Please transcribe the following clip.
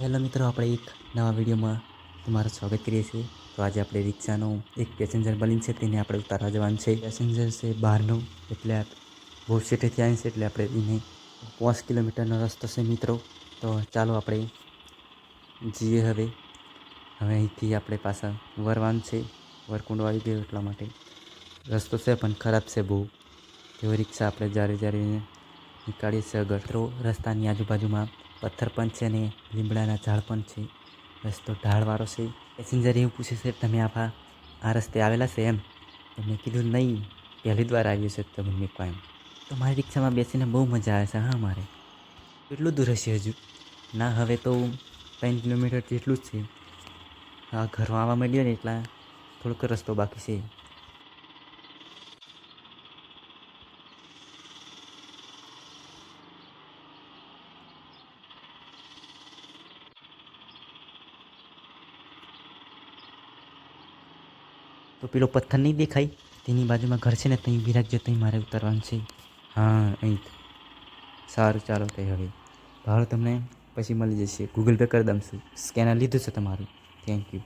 Hello મિત્રો, આપણે એક નવા વિડીયોમાં તમારું સ્વાગત કરીએ છીએ. તો આજે આપણે રિક્ષાનો એક પેસેન્જર બની છે, તેને આપણે ઉતારવા જવાનું છે. પેસેન્જર છે બહારનું, એટલે બહુ સીટેથી આવી છે, એટલે આપણે એને પાંચ કિલોમીટરનો રસ્તો છે મિત્રો. તો ચાલો આપણે જઈએ હવે. હવે અહીંથી આપણે પાછા વરવાનું છે. વરકુંડ આવી ગયો એટલા માટે. રસ્તો છે, પણ ખરાબ છે બહુ. તેવો રિક્ષા આપણે જ્યારે જ્યારે નીકાળીએ છીએ તો રસ્તાની આજુબાજુમાં. પથ્થર પણ છે ને લીમડાના ઝાડ પણ છે. રસ્તો ઢાળવાળો છે. પેસેન્જર એવું પૂછે છે, તમે આભા આ રસ્તે આવેલા છે એમ? તો મેં કીધું, નહીં, પહેલી દ્વાર આવ્યું છે. તમને પપ્પા એમ તો મારી રિક્ષામાં બેસીને બહુ મજા આવે છે, હા, મારે. કેટલું દૂર હશે હજુ. ના, હવે તો ત્રણ કિલોમીટર જેટલું જ છે. હા, ઘરમાં આવવા માંડ્યો ને એટલા થોડોક રસ્તો બાકી છે. તો પેલો પથ્થર નહીં દેખાય? તેની બાજુમાં ઘર છે ને, ત્યાં ઊભી રાખજો ત્યાં મારે ઉતરવાનું છે. હા અહીં સારું, ચાલો તે હવે. ભાડું તમને પછી મળી જશે. ગૂગલ પે કરી દઉં છું. સ્કેનર લીધું છે તમારું. Thank you